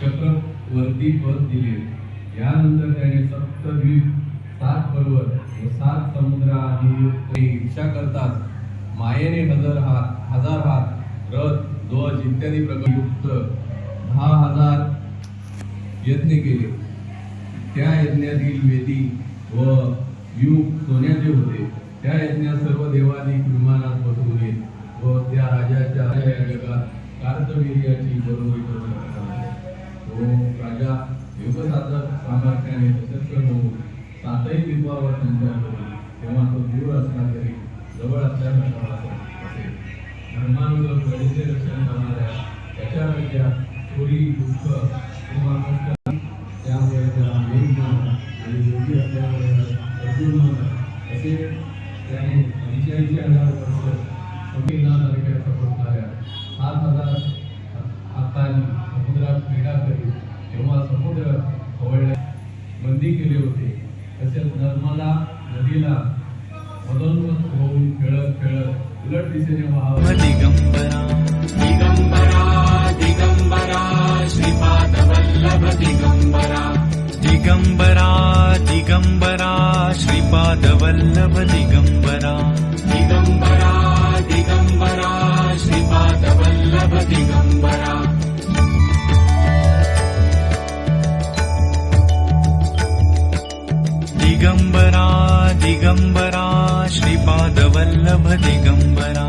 चक्रवर्ती पद दिले. यानंतर त्याने सप्तद्वीप सात पर्वत व सात समुद्र आधी इच्छा करतात. मायेने हजर हात हजार हात रथ ध्वज इत्यादी प्रकारयुक्त दहा हजार यज्ञ केले. त्या यज्ञातील वेदी व युग सोन्याचे होते. त्या यज्ञात सर्व देवानी विमानात त्या राजाच्या या कार्तवीर्याची बरोबरी तो राजा युगसाधक सामर्थ्याने सशस्त्र होऊन सातही द्वीपावर संचार करेल तेव्हा तो दूर असला तरी जवळ असल्यासारखा वाटत असेल प्रजेचे रक्षण करणाऱ्या त्याच्यापेक्षा थोडी दुःख किंवा कष्ट त्यामुळे त्याला मेघ आणि योगी असल्यामुळे अर्जुन असे त्याने पंच्याऐंशी हजार वर्ष संविधानासारख्या समुद्र खवळल्या बंदी केले होते. तसेच नर्मदा नदीला मदोन्मत होऊन खेळत खेळत उलट दिशेने दिगंबरा दिगंबरा दिगंबरा श्रीपादवल्लभ दिगंबरा. दिगंबरा दिगंबरा दिगंबरा. दिगम्बरा दिगम्बरा श्रीपादवल्लभ दिगम्बरा